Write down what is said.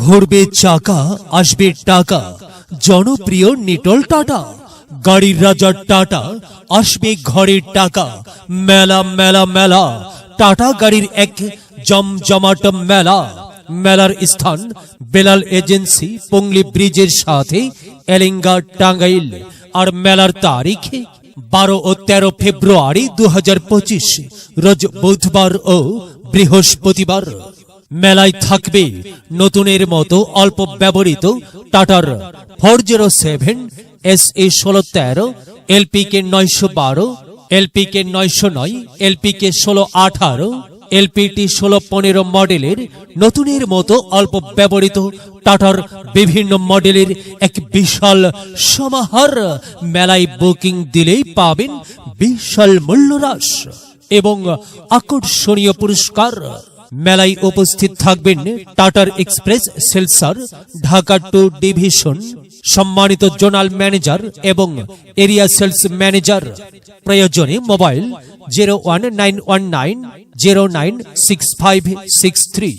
ঘুরবে চাকা, আসবে টাকা। জনপ্রিয় নিটল টাটা, গাড়ির রাজার টাটা, আসবে ঘরের টাকা। মেলা মেলা মেলা, টাটা গাড়ির এক জমজমাট মেলা। মেলার স্থান বেলাল এজেন্সি, পংলি ব্রিজের সাথে এলিঙ্গা টাঙ্গাইল। আর মেলার তারিখ বারো ও তেরো ফেব্রুয়ারি দু হাজার পঁচিশ, রোজ বুধবার ও বৃহস্পতিবার। মেলায় থাকবে। নতুনের মতো অল্প ব্যবহৃত টাটার four zero seven S A ষোলো তেরো, এলপিকে নয়শো বারো, এলপিকে নয়শো নয়, এলপিকে ষোলো আঠারো, এলপিটি ষোলো পনেরো মডেলের নতুনের মতো অল্প ব্যবহৃত টাটার বিভিন্ন মডেলের এক বিশাল সমাহার মেলায় বুকিং দিলেই পাবেন বিশাল মূল্যহ্রাস এবং আকর্ষণীয় পুরস্কার। মেলায় উপস্থিত থাকবেন টাটার এক্সপ্রেস, সেলসার, ঢাকা টু ডিভিশন, সম্মানিত জোনাল ম্যানেজার এবং এরিয়া সেলস ম্যানেজার। প্রয়োজনে mobile zero one nine one nine zero nine six five six three.